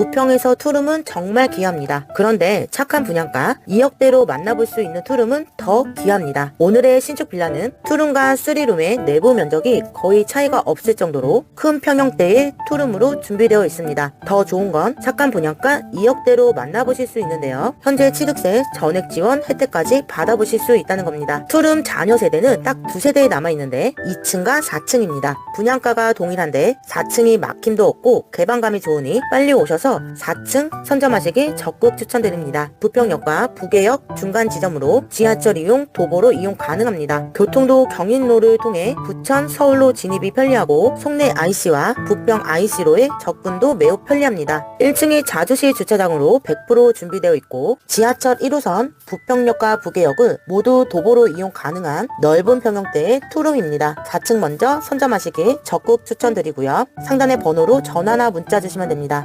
부평에서 투룸은 정말 귀합니다. 그런데 착한 분양가 2억대로 만나볼 수 있는 투룸은 더 귀합니다. 오늘의 신축 빌라는 투룸과 쓰리룸의 내부 면적이 거의 차이가 없을 정도로 큰 평형대의 투룸으로 준비되어 있습니다. 더 좋은 건 착한 분양가 2억대로 만나보실 수 있는데요. 현재 취득세 전액 지원 혜택까지 받아보실 수 있다는 겁니다. 투룸 자녀 세대는 딱 두 세대 남아있는데 2층과 4층입니다. 분양가가 동일한데 4층이 막힘도 없고 개방감이 좋으니 빨리 오셔서 4층 선점하시길 적극 추천드립니다. 부평역과 부계역 중간 지점으로 지하철 이용, 도보로 이용 가능합니다. 교통도 경인로를 통해 부천, 서울로 진입이 편리하고 송내 IC와 부평 IC로의 접근도 매우 편리합니다. 1층이 자주시 주차장으로 100% 준비되어 있고 지하철 1호선 부평역과 부계역을 모두 도보로 이용 가능한 넓은 평형대의 투룸입니다. 4층 먼저 선점하시길 적극 추천드리고요. 상단의 번호로 전화나 문자 주시면 됩니다.